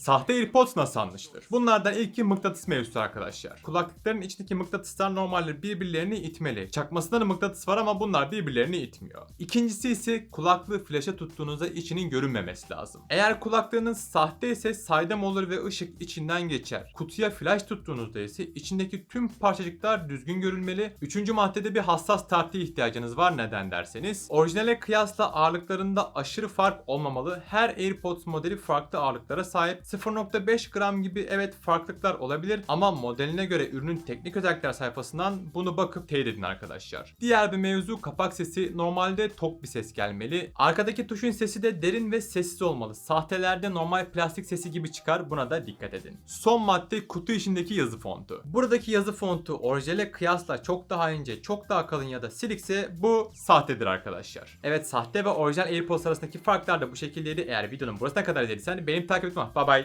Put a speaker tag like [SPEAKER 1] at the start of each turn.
[SPEAKER 1] Sahte AirPods nasıl anlaşılır? Bunlardan ilki mıknatıs mevzusu arkadaşlar. Kulaklıkların içindeki mıknatıslar normalde birbirlerini itmeli. Çakmasında da mıknatıs var ama bunlar birbirlerini itmiyor. İkincisi ise kulaklığı flaşa tuttuğunuzda içinin görünmemesi lazım. Eğer kulaklığınız sahte ise saydam olur ve ışık içinden geçer. Kutuya flash tuttuğunuzda ise içindeki tüm parçacıklar düzgün görülmeli. Üçüncü maddede bir hassas tartıya ihtiyacınız var neden derseniz. Orijinale kıyasla ağırlıklarında aşırı fark olmamalı. Her AirPods modeli farklı ağırlıklara sahip. 0.5 gram gibi evet farklılıklar olabilir ama modeline göre ürünün teknik özellikler sayfasından bunu bakıp teyit edin arkadaşlar. Diğer bir mevzu kapak sesi normalde tok bir ses gelmeli. Arkadaki tuşun sesi de derin ve sessiz olmalı. Sahtelerde normal plastik sesi gibi çıkar buna da dikkat edin. Son madde kutu içindeki yazı fontu. Buradaki yazı fontu orijinale kıyasla çok daha ince, çok daha kalın ya da silikse bu sahtedir arkadaşlar. Evet sahte ve orijinal AirPods arasındaki farklar da bu şekildeydi. Eğer videonun burasına kadar izlediysen benim takip etme. Bye bye.